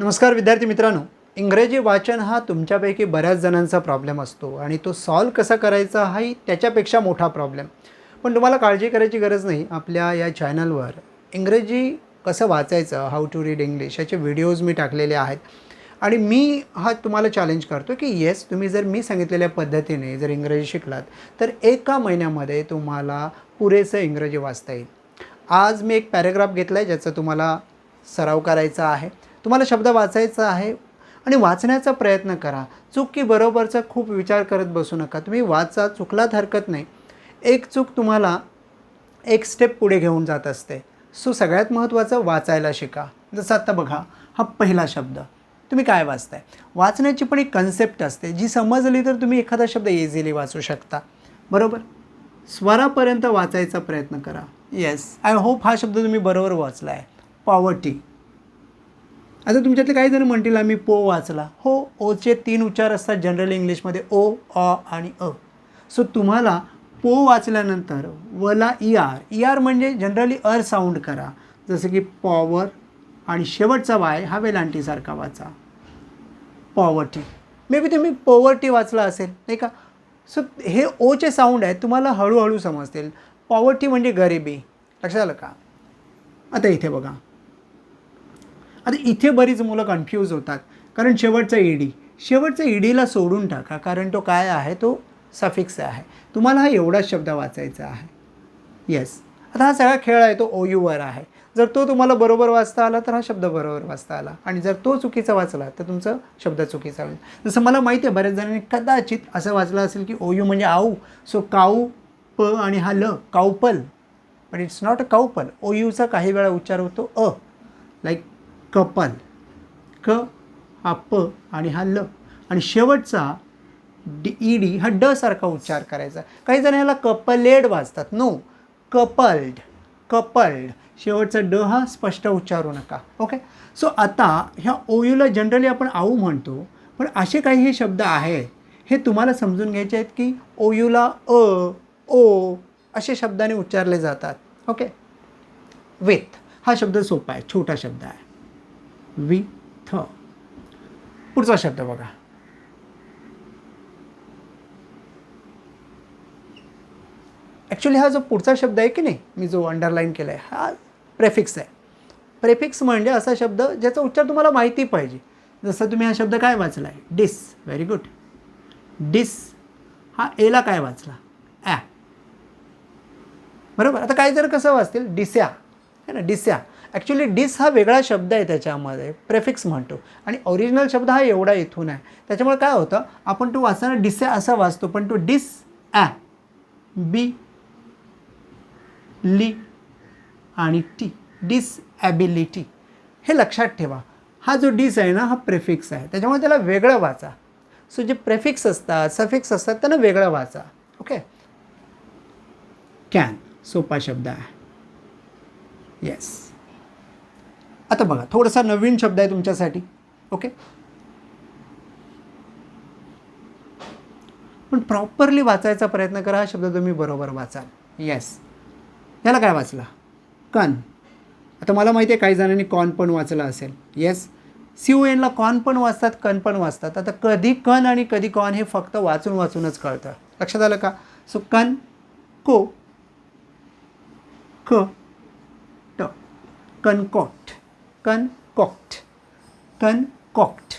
नमस्कार विद्यार्थी मित्रांनो. इंग्रजी वाचन हा तुमच्यापैकी बऱ्याच जणांचा प्रॉब्लेम असतो आणि तो सॉल्व कसा करायचा हाही त्याच्यापेक्षा मोठा प्रॉब्लेम पण तुम्हाला काळजी करायची गरज नाही. आपल्या या चॅनलवर इंग्रजी कसं वाचायचं हाऊ टू रीड इंग्लिश याचे व्हिडिओज मी टाकलेले आहेत. आणि मी हा तुम्हाला चॅलेंज करतो की येस तुम्ही जर मी सांगितलेल्या पद्धतीने जर इंग्रजी शिकलात तर एका महिन्यामध्ये तुम्हाला पुरेसं इंग्रजी वाचता येईल. आज मी एक पॅरेग्राफ घेतला आहे ज्याचा तुम्हाला सराव करायचा आहे. तुम्हाला शब्द वाचायचा आहे आणि वाचण्याचा प्रयत्न करा. चूक की बरोबरचा खूप विचार करत बसू नका. तुम्ही वाचा चुकलात हरकत नाही. एक चूक तुम्हाला एक स्टेप पुढे घेऊन जात असते. सो सगळ्यात महत्त्वाचं वाचायला शिका. जसं आत्ता बघा हा पहिला शब्द. तुम्ही काय वाचताय? वाचण्याची पण एक कन्सेप्ट असते. जी समजली तर तुम्ही एखादा शब्द इझिली वाचू शकता. बरोबर? स्वरापर्यंत वाचायचा प्रयत्न करा. येस आय होप हा शब्द तुम्ही बरोबर वाचला आहे पॉवर्टी आता तुमच्यातले काही जण म्हणतील आम्ही पो वाचला. हो ओचे तीन उच्चार असतात जनरल इंग्लिशमध्ये ओ अ आणि अ. सो तुम्हाला पो वाचल्यानंतर वला ई आर ई आर म्हणजे जनरली अर साऊंड करा. जसं की पॉवर आणि शेवटचा वाय हा वेलांटीसारखा वाचा. पॉवर्टी. मे बी तुम्ही पॉवर्टी वाचला असेल नाही का? सो हे ओचे साऊंड आहेत तुम्हाला हळूहळू समजतील. पॉवर्टी म्हणजे गरिबी. लक्षात आलं का? आता इथे बघा. आता इथे बरीच मुलं कन्फ्यूज होतात. कारण शेवटचा ईडी शेवटचा ईडीला सोडून टाका. कारण तो काय आहे? तो सफिक्स आहे. तुम्हाला हा एवढाच शब्द वाचायचा आहे. येस आता हा सगळा खेळ आहे तो ओ यूवर आहे. जर तो तुम्हाला बरोबर वाचता आला तर हा शब्द बरोबर वाचता आला. आणि जर तो चुकीचा वाचला तर तुमचा शब्द चुकीचा होईल. जसं मला माहिती आहे बऱ्याच जणांनी कदाचित असं वाचलं असेल की ओ यू म्हणजे आऊ. सो काऊ प आणि हा ल काऊपल. पण it's not a couple. O यूचा काही वेळा उच्चार होतो अ. Like couple. क हा प आणि हा ल. आणि शेवटचा डी ई डी हा ड सारखा उच्चार करायचा. काही जण याला कपलेड वाचतात नो कपल्ड कपल्ड. शेवटचा ड हा स्पष्ट उच्चारू नका. ओके? सो आता ह्या ओयूला जनरली आपण आऊ म्हणतो पण असे काही हे शब्द आहेत हे तुम्हाला समजून घ्यायचे आहेत की ओयूला अ ओ असे शब्दाने उच्चारले जातात. ओके? वेत हा शब्द सोपा आहे छोटा शब्द आहे. विथ. पुढचा शब्द बघा. ॲक्च्युली हा जो पुढचा शब्द आहे की नाही मी जो अंडरलाईन केला आहे हा प्रेफिक्स आहे. प्रेफिक्स म्हणजे असा शब्द ज्याचा उच्चार तुम्हाला माहिती पाहिजे. जसं तुम्ही हा शब्द काय वाचला आहे डिस व्हेरी गुड डिस हा एला काय वाचला? ॲ बरोबर? आता काही जर कसं वाचतील? डिस्या है ना? डिस्या ॲक्च्युली डिस हा वेगळा शब्द आहे त्याच्यामध्ये. प्रेफिक्स म्हणतो. आणि ओरिजिनल शब्द हा एवढा इथून आहे. त्याच्यामुळे काय होतं? आपण तो वाचताना डिसे असा वाचतो पण तो डिस ॲ बी ली आणि टी डिसॲबिलिटी हे लक्षात ठेवा. हा जो डिस आहे ना हा प्रेफिक्स आहे. त्याच्यामुळे त्याला वेगळं वाचा. सो जे प्रेफिक्स असतात सफिक्स असतात त्यांना वेगळं वाचा. ओके कॅन सोपा शब्द आहे. येस आता बघा थोडासा नवीन शब्द आहे तुमच्यासाठी ओके पण प्रॉपरली वाचायचा प्रयत्न करा हा शब्द तुम्ही बरोबर वाचाल येस याला काय वाचला? कन आता मला माहिती आहे काही जणांनी कॉन पण वाचलं असेल. येस सी ओ एनला कॉन पण वाचतात कन पण वाचतात. आता कधी कन आणि कधी कॉन हे फक्त वाचून वाचूनच कळतं. लक्षात आलं का? सो कन को क ट. कनकॉक्ट कनकॉक्ट कनकॉक्ट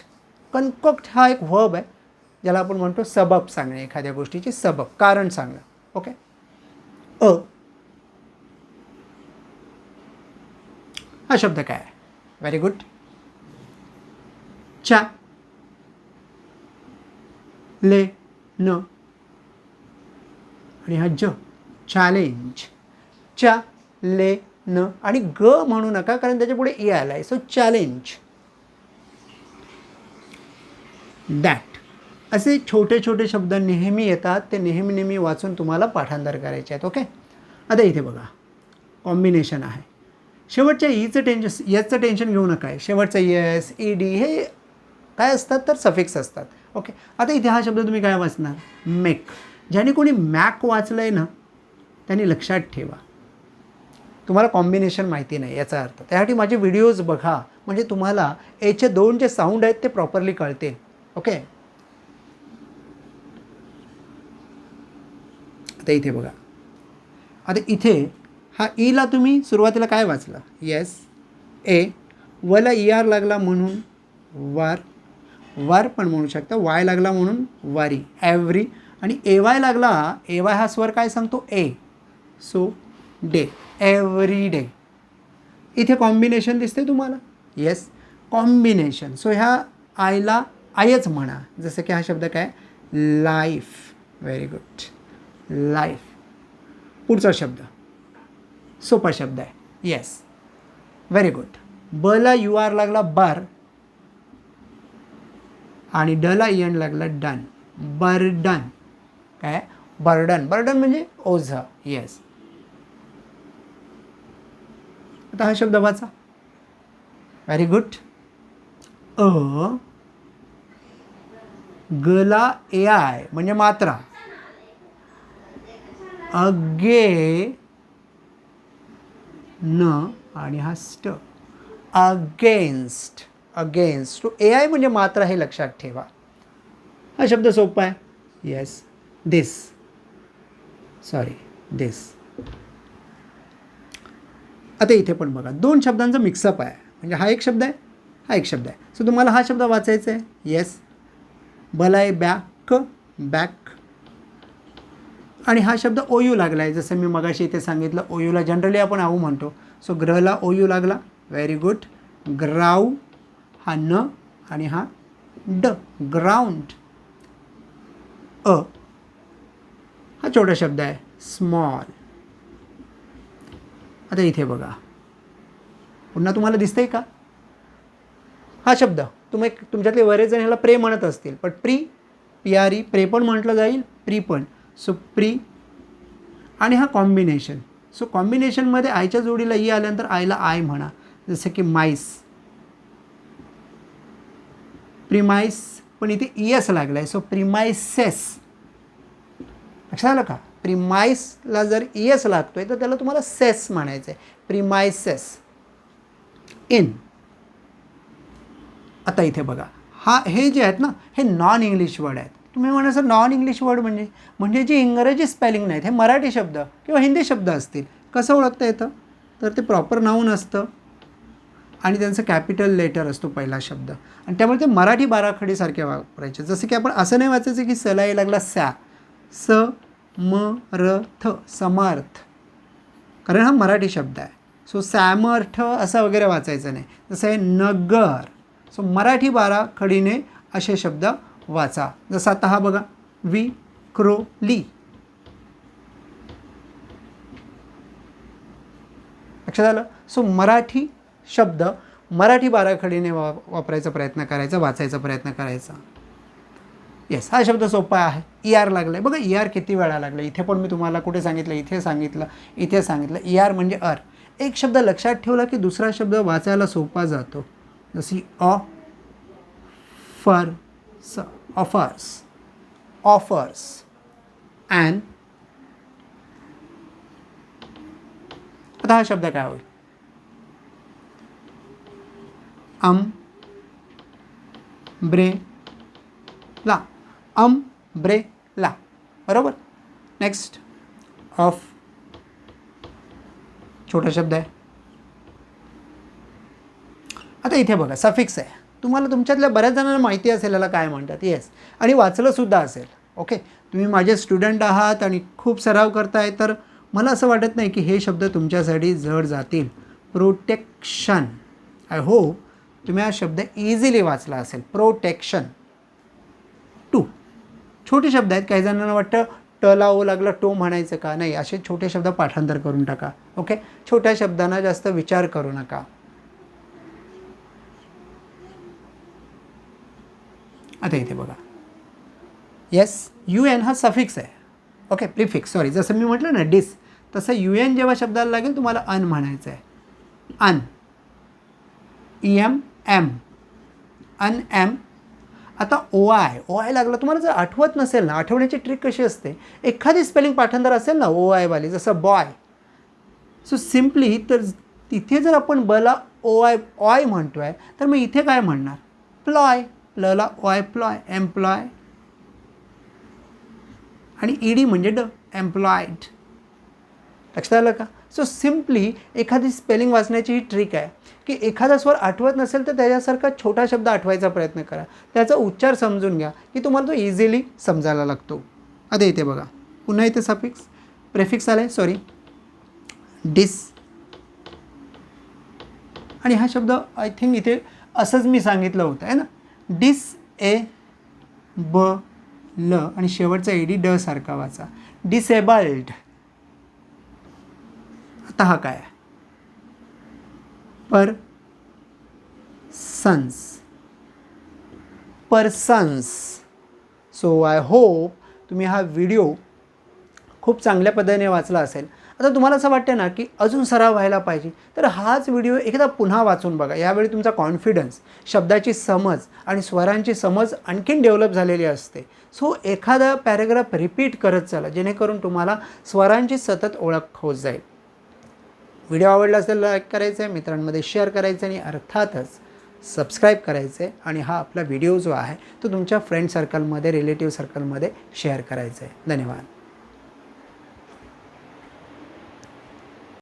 कनकॉक्ट हा एक व्हब आहे ज्याला आपण म्हणतो सबब सांगणे एखाद्या गोष्टीची सबब कारण सांगणं. ओके अ. हा शब्द काय आहे? व्हेरी गुड चा ले न. आणि हा ज चॅलेंज चा ले न आणि ग म्हणू नका कारण त्याच्या पुढे ए आला आहे. सो चॅलेंज दॅट असे छोटे छोटे शब्द नेहमी येतात ते नेहमी नेहमी वाचून तुम्हाला पाठांतर करायचे आहेत ओके आता इथे बघा. कॉम्बिनेशन आहे. शेवटच्या ईचं टेन्शन याचं टेन्शन घेऊ नका. आहे शेवटचं यस ई डी हे काय असतात तर सफिक्स असतात ओके आता इथे हा शब्द तुम्ही काय वाचणार? मेक ज्याने कोणी मॅक वाचलं आहे ना त्यांनी लक्षात ठेवा. तुम्हाला कॉम्बिनेशन माहिती नाही याचा अर्थ. त्यासाठी माझे व्हिडिओज बघा. म्हणजे तुम्हाला एचे दोन जे साऊंड आहेत ते प्रॉपरली कळतील ओके आता इथे बघा. आता इथे हा e ईला तुम्ही सुरुवातीला काय वाचलं? येस ए वला ई आर लागला म्हणून वार. वार पण म्हणू शकता. वाय लागला म्हणून वारी. ॲव्हरी आणि ए वाय लागला ए वाय हा स्वर काय सांगतो? A so day every day इथे कॉम्बिनेशन दिसते तुम्हाला? येस कॉम्बिनेशन सो ह्या आयला आयच म्हणा. जसं की हा शब्द काय? लाईफ व्हेरी गुड लाईफ पुढचा शब्द. सोपा शब्द आहे. येस व्हेरी गुड बला यू आर लागला बार आणि डला एन लागला डन बर्डन काय? बर्डन बर्डन म्हणजे ओझ. येस आता हा शब्द वाचा. व्हेरी गुड अ गला ए आय म्हणजे मात्रा. अगे न आणि हा स्ट. Against against to A I म्हणजे मात्रा हे लक्षात ठेवा. हा शब्द सोपा आहे. येस दिस सॉरी दिस आता इथे पण बघा दोन शब्दांचा मिक्सअप आहे. म्हणजे हा एक शब्द आहे हा एक शब्द आहे. सो तुम्हाला हा शब्द वाचायचा आहे? येस भलाय बॅक बॅक आणि हा शब्द ओयू लागला आहे जसं मी मगाशी इथे सांगितलं ओयूला जनरली आपण आऊ म्हणतो. सो ग्रहला ओयू लागला. व्हेरी गुड ग्राऊ हा न आणि हा ड. ग्राउंड अ. हा छोटा शब्द आहे. स्मॉल आता इथे बघा. पुन्हा तुम्हाला दिसतंय का? हा शब्द. तुम्ही तुमच्यातले बरेच जण ह्याला प्रे म्हणत असतील पण प्री पी आर ई प्रे पण म्हटलं जाईल प्री पण. सो प्री आणि हा कॉम्बिनेशन सो कॉम्बिनेशनमध्ये आयच्या जोडीला ई आल्यानंतर आयला आय म्हणा. जसं की माईस. प्रिमाईस पण इथे ई एस लागला आहे सो प्रिमायसेस लक्षात आलं का? प्रिमायसला जर ई एस लागतोय तर त्याला तुम्हाला सेस म्हणायचं आहे प्रिमायसेस इन. आता इथे बघा. हा हे जे आहेत ना हे नॉन इंग्लिश वर्ड आहेत. तुम्ही म्हणा सर नॉन इंग्लिश वर्ड म्हणजे म्हणजे जे इंग्रजी स्पेलिंग नाहीत हे मराठी शब्द किंवा हिंदी शब्द असतील कसं ओळखता येतं? तर ते प्रॉपर नाऊन असतं. आणि त्यांचं कॅपिटल लेटर असतो पहिला शब्द. आणि त्यामुळे ते मराठी बाराखडीसारखे वापरायचे. जसं की आपण असं नाही वाचायचं की सलाई लागला सॅ. स म र थ समर्थ. कारण हा मराठी शब्द आहे. सो सॅमर्थ असं वगैरे वाचायचं नाही. जसं आहे नगर सो मराठी बाराखडीने असे शब्द वाचा. जसा आता हा बघा वि क्रो ली लक्षात आलं? सो मराठी शब्द मराठी बाराखडीने वा वापरायचा प्रयत्न करायचा वाचायचा प्रयत्न करायचा. येस हा शब्द सोपा आहे. ई आर लागला आहे बघा ई आर किती वेळा लागला इथे पण मी तुम्हाला कुठे सांगितलं? इथे सांगितलं. इथे सांगितलं. ई आर म्हणजे अर एक शब्द लक्षात ठेवला की दुसरा शब्द वाचायला सोपा जातो. जशी अ फर स ऑफर्स ऑफर्स अँड आता हा शब्द काय होईल? अम ब्रे ला अम्ब्रेला बरोबर? नेक्स्ट ऑफ छोटा शब्द आहे. आता इथे बघा सफिक्स आहे. तुम्हाला तुमच्यातल्या बऱ्याच जणांना माहिती असेल याला काय म्हणतात. येस आणि वाचलंसुद्धा असेल. ओके तुम्ही माझे स्टुडंट आहात आणि खूप सराव करताय तर मला असं वाटत नाही की हे शब्द तुमच्यासाठी जड जातील. प्रोटेक्शन आय होप तुम्ही हा शब्द इझिली वाचला असेल. प्रोटेक्शन टू छोटे शब्द आहेत. काही जणांना वाटतं ट ओ लागलं टो म्हणायचं का? नाही असे छोटे शब्द पाठांतर करून टाका. ओके? छोट्या शब्दांना जास्त विचार करू नका. आता इथे बघा. येस यू एन हा सफिक्स आहे. ओके? प्रिफिक्स सॉरी जसं मी म्हटलं ना डिस तसं यू एन जेव्हा शब्दाला लागेल तुम्हाला अन म्हणायचं आहे un. E M M un M आता ओ आय ओ आय लागला तुम्हाला जर आठवत नसेल ना आठवण्याची ट्रिक कशी असते? एखादी स्पेलिंग पाठांतर असेल ना ओ आयवाली जसं बॉय सो सिम्पली तर तिथे जर आपण बला ओ आय ऑय म्हणतो आहे तर मग इथे काय म्हणणार? प्लॉय प्लला ऑय प्लॉय एम्प्लॉय आणि ई डी म्हणजे ड एम्प्लॉयड लक्षात आलं का? सो सिम्पली एखादी स्पेलिंग वाचण्याची ही ट्रिक आहे की एखादा स्वर आठवत नसेल तर त्याच्यासारखा छोटा शब्द आठवायचा प्रयत्न करा. त्याचा उच्चार समजून घ्या की तुम्हाला तो इझिली समजायला लागतो. आता इथे बघा. पुन्हा इथे सफिक्स प्रेफिक्स आला आहे सॉरी डिस आणि हा शब्द आय थिंक इथे असंच मी सांगितलं होतं आहे ना? डिस ए ब ल आणि शेवटचा एडी ड सारखा वाचा. डिसेबल्ड आता हा काय आहे. Per sons persons so I hope तुम्ही हा व्हिडिओ खूप चांगल्या पद्धतीने वाचला असेल. आता तुम्हाला असं वाटतं ना की अजून सराव व्हायला पाहिजे तर हाच व्हिडिओ एकदा पुन्हा वाचून बघा. यावेळी तुमचा कॉन्फिडन्स शब्दाची समज आणि स्वरांची समज आणखीन डेव्हलप झालेली असते. सो एखादा पॅरेग्राफ रिपीट करत चला जेणेकरून तुम्हाला स्वरांची सतत ओळख होत जाईल. व्हिडिओ आवडला असेल लाईक करायचं आहे मित्रांमध्ये शेअर करायचं आणि अर्थातच सबस्क्राईब करायचं आहे आणि हा आपला व्हिडिओ जो आहे तो तुमच्या फ्रेंड सर्कलमध्ये रिलेटिव्ह सर्कलमध्ये शेअर करायचा आहे धन्यवाद.